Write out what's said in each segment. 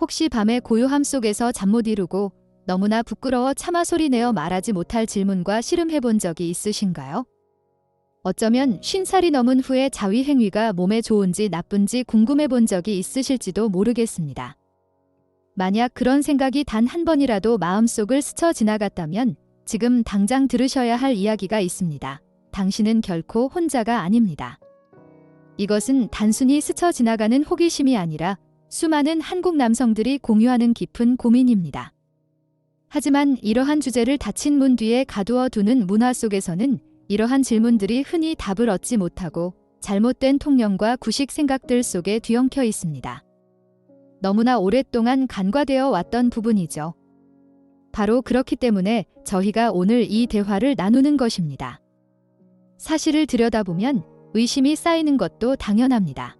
혹시 밤에 고요함 속에서 잠 못 이루고 너무나 부끄러워 차마 소리내어 말하지 못할 질문과 씨름해 본 적이 있으신가요? 어쩌면 50살이 넘은 후에 자위 행위가 몸에 좋은지 나쁜지 궁금해 본 적이 있으실지도 모르겠습니다. 만약 그런 생각이 단 한 번이라도 마음속을 스쳐 지나갔다면 지금 당장 들으셔야 할 이야기가 있습니다. 당신은 결코 혼자가 아닙니다. 이것은 단순히 스쳐 지나가는 호기심이 아니라 수많은 한국 남성들이 공유하는 깊은 고민입니다. 하지만 이러한 주제를 닫힌 문 뒤에 가두어 두는 문화 속에서는 이러한 질문들이 흔히 답을 얻지 못하고 잘못된 통념과 구식 생각들 속에 뒤엉켜 있습니다. 너무나 오랫동안 간과되어 왔던 부분이죠. 바로 그렇기 때문에 저희가 오늘 이 대화를 나누는 것입니다. 사실을 들여다보면 의심이 쌓이는 것도 당연합니다.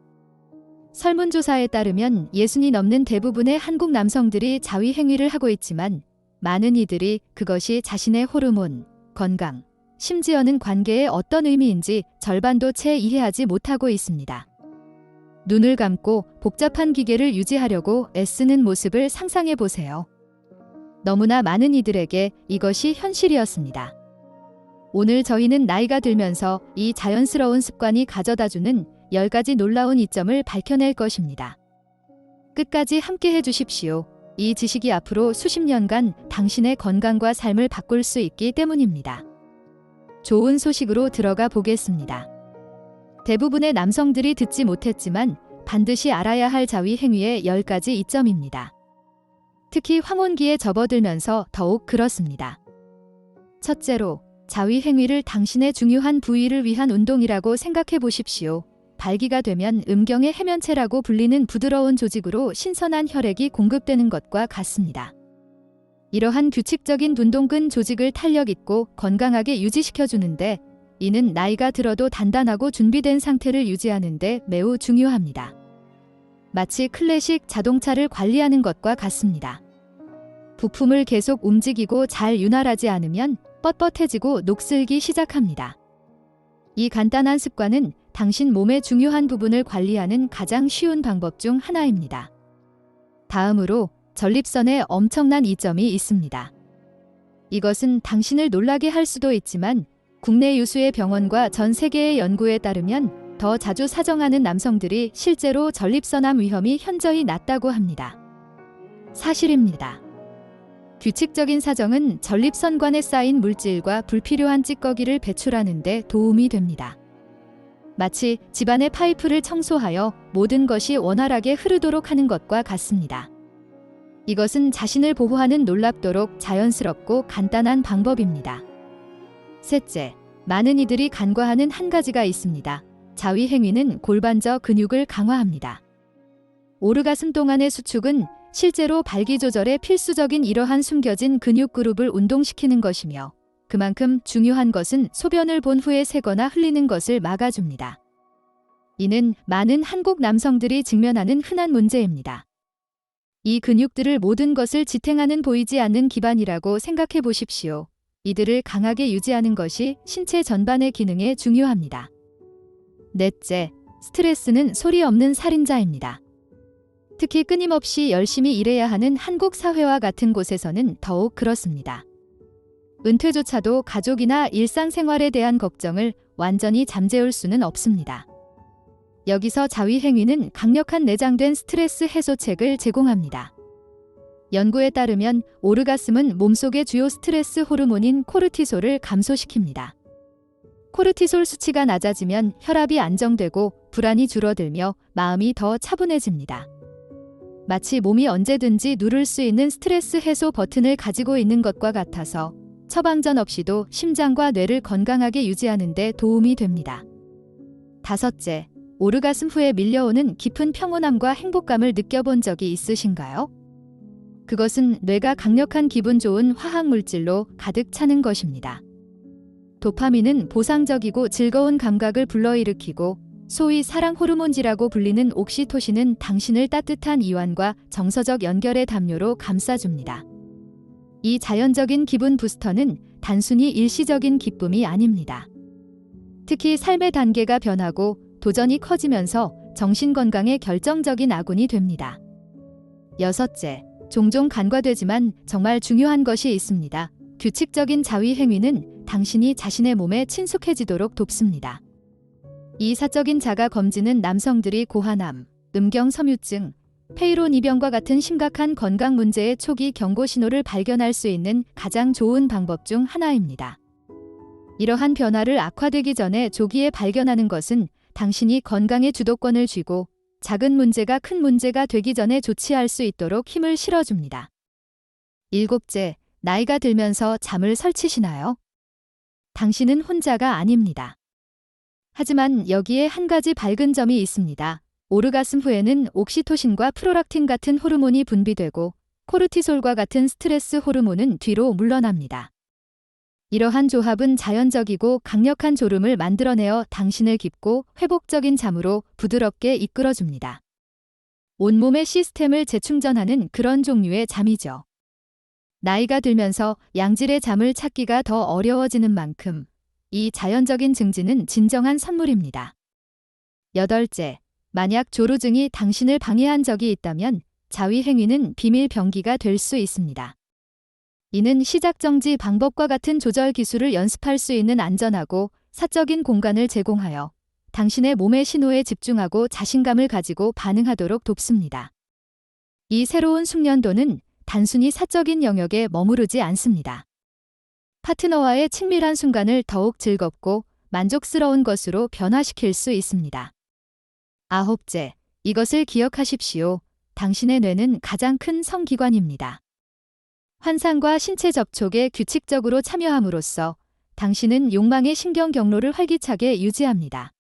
설문조사에 따르면 예순이 넘는 대부분의 한국 남성들이 자위 행위를 하고 있지만 많은 이들이 그것이 자신의 호르몬, 건강, 심지어는 관계에 어떤 의미인지 절반도 채 이해하지 못하고 있습니다. 눈을 감고 복잡한 기계를 유지하려고 애쓰는 모습을 상상해 보세요. 너무나 많은 이들에게 이것이 현실이었습니다. 오늘 저희는 나이가 들면서 이 자연스러운 습관이 가져다주는 10가지 놀라운 이점을 밝혀낼 것입니다. 끝까지 함께 해주십시오. 이 지식이 앞으로 수십 년간 당신의 건강과 삶을 바꿀 수 있기 때문입니다. 좋은 소식으로 들어가 보겠습니다. 대부분의 남성들이 듣지 못했지만 반드시 알아야 할 자위 행위의 10가지 이점입니다. 특히 황혼기에 접어들면서 더욱 그렇습니다. 첫째로, 자위 행위를 당신의 중요한 부위를 위한 운동이라고 생각해 보십시오. 발기가 되면 음경의 해면체라고 불리는 부드러운 조직으로 신선한 혈액이 공급되는 것과 같습니다. 이러한 규칙적인 운동근 조직을 탄력 있고 건강하게 유지시켜 주는데 이는 나이가 들어도 단단하고 준비된 상태를 유지하는데 매우 중요합니다. 마치 클래식 자동차를 관리하는 것과 같습니다. 부품을 계속 움직이고 잘 윤활하지 않으면 뻣뻣해지고 녹슬기 시작합니다. 이 간단한 습관은 당신 몸의 중요한 부분을 관리하는 가장 쉬운 방법 중 하나입니다. 다음으로 전립선에 엄청난 이점이 있습니다. 이것은 당신을 놀라게 할 수도 있지만 국내 유수의 병원과 전 세계의 연구에 따르면 더 자주 사정하는 남성들이 실제로 전립선암 위험이 현저히 낮다고 합니다. 사실입니다. 규칙적인 사정은 전립선관에 쌓인 물질과 불필요한 찌꺼기를 배출하는 데 도움이 됩니다. 마치 집안의 파이프를 청소하여 모든 것이 원활하게 흐르도록 하는 것과 같습니다. 이것은 자신을 보호하는 놀랍도록 자연스럽고 간단한 방법입니다. 셋째, 많은 이들이 간과하는 한 가지가 있습니다. 자위 행위는 골반저 근육을 강화합니다. 오르가슴 동안의 수축은 실제로 발기 조절에 필수적인 이러한 숨겨진 근육 그룹을 운동시키는 것이며 그만큼 중요한 것은 소변을 본 후에 새거나 흘리는 것을 막아줍니다. 이는 많은 한국 남성들이 직면하는 흔한 문제입니다. 이 근육들을 모든 것을 지탱하는 보이지 않는 기반이라고 생각해 보십시오. 이들을 강하게 유지하는 것이 신체 전반의 기능에 중요합니다. 넷째, 스트레스는 소리 없는 살인자입니다. 특히 끊임없이 열심히 일해야 하는 한국 사회와 같은 곳에서는 더욱 그렇습니다. 은퇴조차도 가족이나 일상생활에 대한 걱정을 완전히 잠재울 수는 없습니다. 여기서 자위 행위는 강력한 내장된 스트레스 해소책을 제공합니다. 연구에 따르면 오르가슴은 몸속의 주요 스트레스 호르몬인 코르티솔을 감소시킵니다. 코르티솔 수치가 낮아지면 혈압이 안정되고 불안이 줄어들며 마음이 더 차분해집니다. 마치 몸이 언제든지 누를 수 있는 스트레스 해소 버튼을 가지고 있는 것과 같아서 처방전 없이도 심장과 뇌를 건강하게 유지하는 데 도움이 됩니다. 다섯째, 오르가슴 후에 밀려오는 깊은 평온함과 행복감을 느껴본 적이 있으신가요? 그것은 뇌가 강력한 기분 좋은 화학 물질로 가득 차는 것입니다. 도파민은 보상적이고 즐거운 감각을 불러일으키고 소위 사랑 호르몬지라고 불리는 옥시토신은 당신을 따뜻한 이완과 정서적 연결의 담요로 감싸줍니다. 이 자연적인 기분 부스터는 단순히 일시적인 기쁨이 아닙니다. 특히 삶의 단계가 변하고 도전이 커지면서 정신 건강에 결정적인 아군이 됩니다. 여섯째, 종종 간과되지만 정말 중요한 것이 있습니다. 규칙적인 자위 행위는 당신이 자신의 몸에 친숙해지도록 돕습니다. 이 사적인 자가 검진은 남성들이 고환암, 음경 섬유증, 페이론 이병과 같은 심각한 건강 문제의 초기 경고 신호를 발견할 수 있는 가장 좋은 방법 중 하나입니다. 이러한 변화를 악화되기 전에 조기에 발견하는 것은 당신이 건강의 주도권을 쥐고 작은 문제가 큰 문제가 되기 전에 조치할 수 있도록 힘을 실어줍니다. 일곱째, 나이가 들면서 잠을 설치시나요? 당신은 혼자가 아닙니다. 하지만 여기에 한 가지 밝은 점이 있습니다. 오르가슴 후에는 옥시토신과 프로락틴 같은 호르몬이 분비되고 코르티솔과 같은 스트레스 호르몬은 뒤로 물러납니다. 이러한 조합은 자연적이고 강력한 졸음을 만들어내어 당신을 깊고 회복적인 잠으로 부드럽게 이끌어줍니다. 온몸의 시스템을 재충전하는 그런 종류의 잠이죠. 나이가 들면서 양질의 잠을 찾기가 더 어려워지는 만큼 이 자연적인 증진은 진정한 선물입니다. 여덟째, 만약 조루증이 당신을 방해한 적이 있다면 자위 행위는 비밀 병기가 될 수 있습니다. 이는 시작 정지 방법과 같은 조절 기술을 연습할 수 있는 안전하고 사적인 공간을 제공하여 당신의 몸의 신호에 집중하고 자신감을 가지고 반응하도록 돕습니다. 이 새로운 숙련도는 단순히 사적인 영역에 머무르지 않습니다. 파트너와의 친밀한 순간을 더욱 즐겁고 만족스러운 것으로 변화시킬 수 있습니다. 아홉째, 이것을 기억하십시오. 당신의 뇌는 가장 큰 성기관입니다. 환상과 신체 접촉에 규칙적으로 참여함으로써 당신은 욕망의 신경 경로를 활기차게 유지합니다.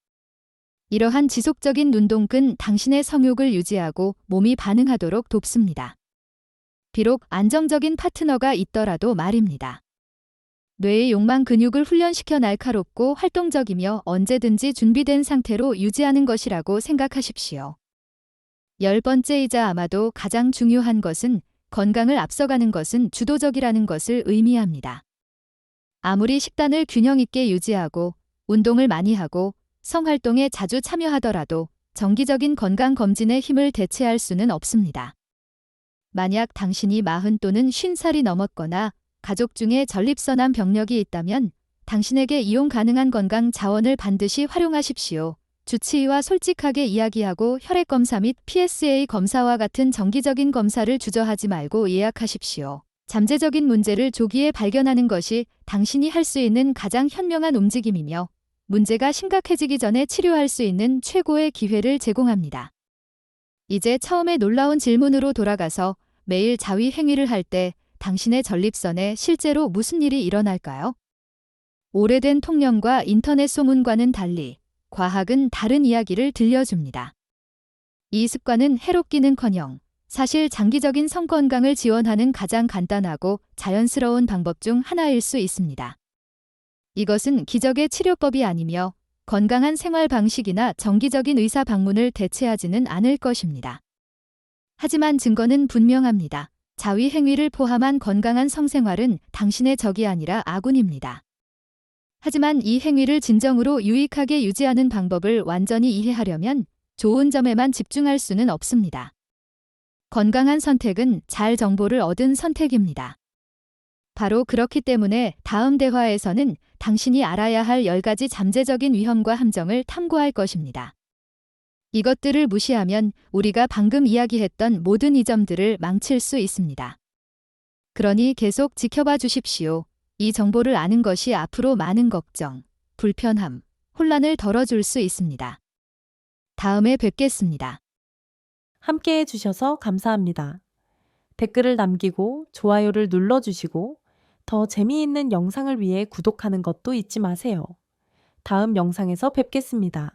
이러한 지속적인 눈동끈 당신의 성욕을 유지하고 몸이 반응하도록 돕습니다. 비록 안정적인 파트너가 있더라도 말입니다. 뇌의 욕망 근육을 훈련시켜 날카롭고 활동적이며 언제든지 준비된 상태로 유지하는 것이라고 생각하십시오. 열 번째이자 아마도 가장 중요한 것은 건강을 앞서가는 것은 주도적이라는 것을 의미합니다. 아무리 식단을 균형 있게 유지하고 운동을 많이 하고 성활동에 자주 참여하더라도 정기적인 건강 검진의 힘을 대체할 수는 없습니다. 만약 당신이 40 또는 50살이 넘었거나 가족 중에 전립선암 병력이 있다면 당신에게 이용 가능한 건강 자원을 반드시 활용하십시오. 주치의와 솔직하게 이야기하고 혈액 검사 및 PSA 검사와 같은 정기적인 검사를 주저하지 말고 예약하십시오. 잠재적인 문제를 조기에 발견하는 것이 당신이 할 수 있는 가장 현명한 움직임이며 문제가 심각해지기 전에 치료할 수 있는 최고의 기회를 제공합니다. 이제 처음에 놀라운 질문으로 돌아가서 매일 자위 행위를 할 때 당신의 전립선에 실제로 무슨 일이 일어날까요? 오래된 통념과 인터넷 소문과는 달리 과학은 다른 이야기를 들려줍니다. 이 습관은 해롭기는커녕 사실 장기적인 성 건강을 지원하는 가장 간단하고 자연스러운 방법 중 하나일 수 있습니다. 이것은 기적의 치료법이 아니며 건강한 생활 방식이나 정기적인 의사 방문을 대체하지는 않을 것입니다. 하지만 증거는 분명합니다. 자위 행위를 포함한 건강한 성생활은 당신의 적이 아니라 아군입니다. 하지만 이 행위를 진정으로 유익하게 유지하는 방법을 완전히 이해하려면 좋은 점에만 집중할 수는 없습니다. 건강한 선택은 잘 정보를 얻은 선택입니다. 바로 그렇기 때문에 다음 대화에서는 당신이 알아야 할 10가지 잠재적인 위험과 함정을 탐구할 것입니다. 이것들을 무시하면 우리가 방금 이야기했던 모든 이 점들을 망칠 수 있습니다. 그러니 계속 지켜봐 주십시오. 이 정보를 아는 것이 앞으로 많은 걱정, 불편함, 혼란을 덜어줄 수 있습니다. 다음에 뵙겠습니다. 함께 해주셔서 감사합니다. 댓글을 남기고 좋아요를 눌러주시고 더 재미있는 영상을 위해 구독하는 것도 잊지 마세요. 다음 영상에서 뵙겠습니다.